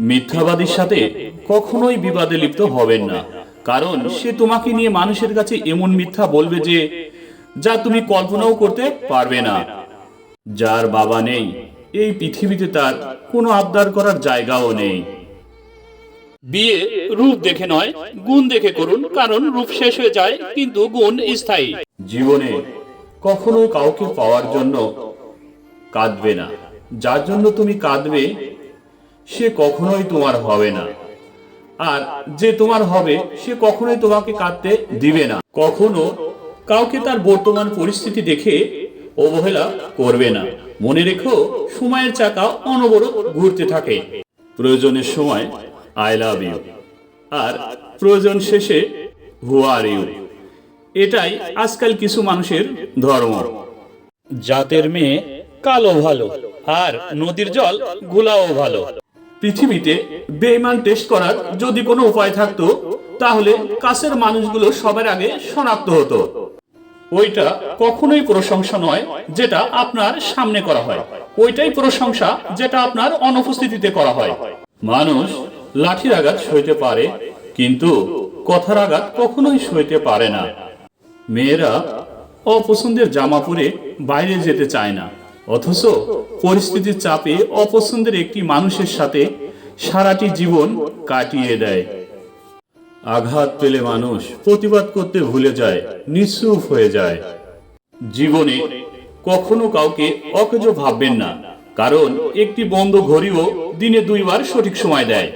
মিথ্যাবাদীর সাথে কখনোই বিবাদে লিপ্ত হবেন না। কারণ সে তোমাকে নিয়ে মানুষের কাছে এমন মিথ্যা বলবে যে, যা তুমি কল্পনাও করতে পারবে না। যার বাবা নেই, এই পৃথিবীতে তার কোনো আবদার করার জায়গাও নেই। বিয়ে রূপ দেখে নয়, গুণ দেখে করুন, কারণ রূপ শেষ হয়ে যায়, কিন্তু গুণ স্থায়ী। জীবনে কখনো কাউকে পাওয়ার জন্য কাঁদবে না। যার জন্য তুমি কাঁদবে সে কখনোই তোমার হবে না। আর যে তোমার হবে, সে কখনোই তোমাকে কাঁদতে দিবে না। কখনো কাউকে তার বর্তমান পরিস্থিতি দেখে অবহেলা করবে না। মনে রেখো, সময়ের চাকা অনবরত ঘুরতে থাকে। প্রয়োজনের সময় আই লাভ ইউ আর প্রয়োজন শেষে হু আর ইউ এটাই আজকাল কিছু মানুষের ধর্ম। জাতের মেয়ে কালো ভালো, আর নদীর জল গুলাও ভালো। পৃথিবীতে বেইমান টেস্ট করার যদি কোনো উপায় থাকতো, তাহলে কাছের মানুষগুলো সবার আগে শনাক্ত হতো। ওইটা কখনোই প্রশংসা নয় যেটা আপনার সামনে করা হয়। ওইটাই প্রশংসা যেটা আপনার অনুপস্থিতিতে করা হয়। মানুষ লাঠির আঘাত সইতে পারে, কিন্তু কথার আঘাত কখনোই সইতে পারে না। মেয়েরা অপছন্দের জামা পরে বাইরে যেতে চায় না। অথচ পরিস্থিতির চাপে অপছন্দের একটি মানুষের সাথে সারাটি জীবন কাটিয়ে দেয়। আঘাত পেলে মানুষ প্রতিবাদ করতে ভুলে যায় নিঃসুপ হয়ে যায়। জীবনে কখনো কাউকে অকেজো ভাববেন না, কারণ একটি বন্ধ ঘড়িও দিনে দুইবার সঠিক সময় দেয়।